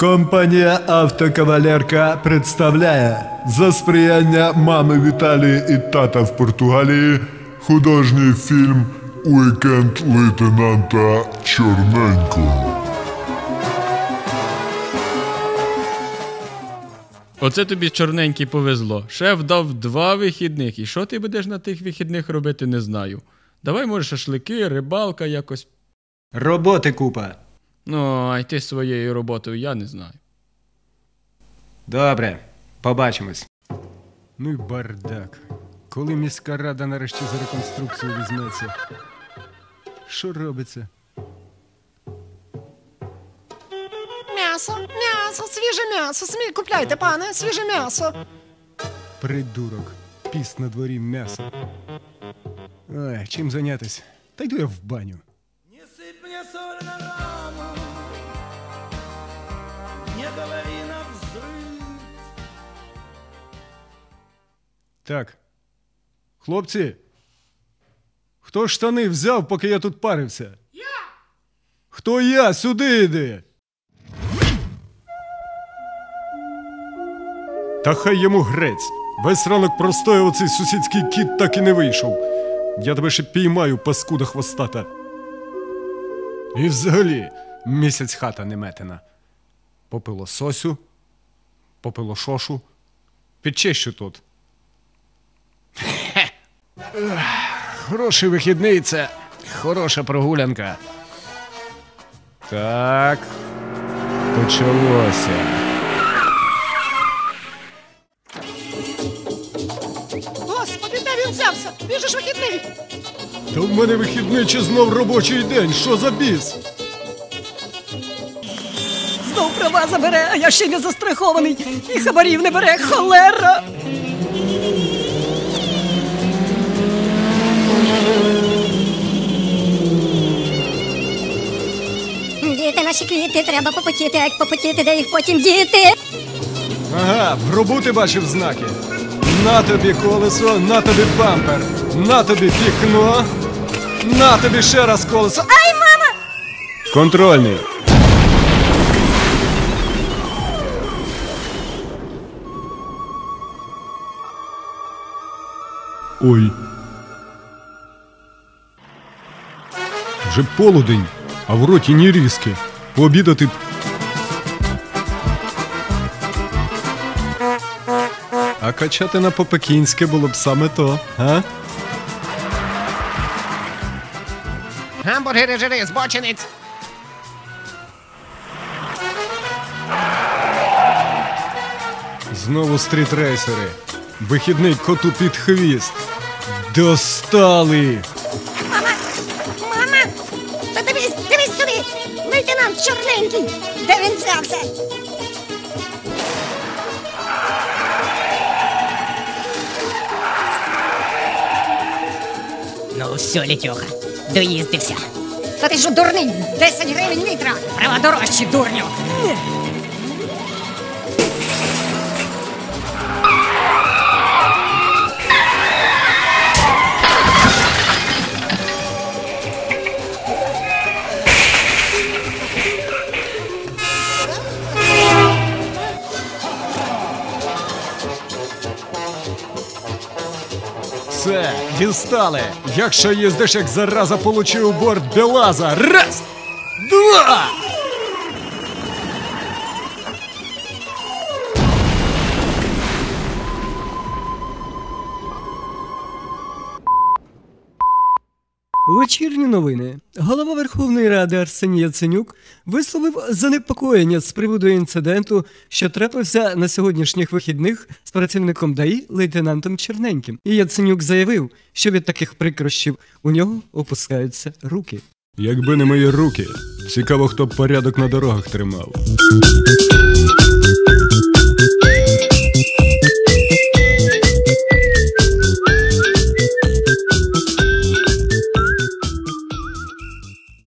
Компанія Автокавалерка представляє за сприяння мами Віталії і тата в Португалії художній фільм Уікенд лейтенанта Чорненького. Оце тобі чорненький повезло. Шеф дав два вихідних. І що ти будеш на тих вихідних робити, не знаю. Давай, може, шашлики, рибалка якось. Роботи купа. Ну, а йти своєю роботою я не знаю. Добре, побачимось. Ну й бардак. Коли міська рада нарешті за реконструкцію візьметься. Що робиться? М'ясо, м'ясо, свіже м'ясо. Смій купляйте, пане, свіже м'ясо. Придурок. Піст на дворі м'ясо. Ой, чим зайнятись? Та йду я в баню. Говори на взрыв. Так. Хлопці. Хто штани взяв, поки я тут парився? Я! Хто я? Сюди йди! Та хай йому грець. Весь ранок простояв оцей сусідський кіт так і не вийшов. Я тебе ще піймаю, паскуда хвостата. І взагалі, місяць хата не Попило сосю, попило шошу. Підчищу тут. Хороший вихідний це хороша прогулянка. Так. Почалося. Господи, де він взявся? Він же ж вихідний. Та в мене вихідний чи знов робочий день. Що за біс? Знов права забере, а я ще не застрахований. І хабарів не бере, холера. Діти наші квіти, треба попотіти, як попотіти, де їх потім діти. Ага, в гробу ти бачив знаки. На тобі колесо, на тобі бампер, на тобі вікно, на тобі ще раз колесо. Ай, мама! Контрольний. Ой. Вже полудень, а в роті ні різки. Пообідати А качати на по-пекінськи було б саме то, а? Гамбургери жири, збочинець. Знову стрітрейсери. Вихідний коту під хвіст. Достали! Мама, мама, та дивись, дивись сюди. Лейтенант чорненький. Де він взявся? Ну все, Літьоха, доїздився. Та ти що дурний? 10 гривень літра. Права дорожчі, дурню. Все, дістали! Якщо їздиш, як зараза получив борт Белаза. Раз! Два! Вечірні новини. Голова Верховної Ради Арсеній Яценюк висловив занепокоєння з приводу інциденту, що трапився на сьогоднішніх вихідних з працівником ДАІ лейтенантом Черненьким. І Яценюк заявив, що від таких прикрощів у нього опускаються руки. Якби не мої руки, цікаво, хто б порядок на дорогах тримав.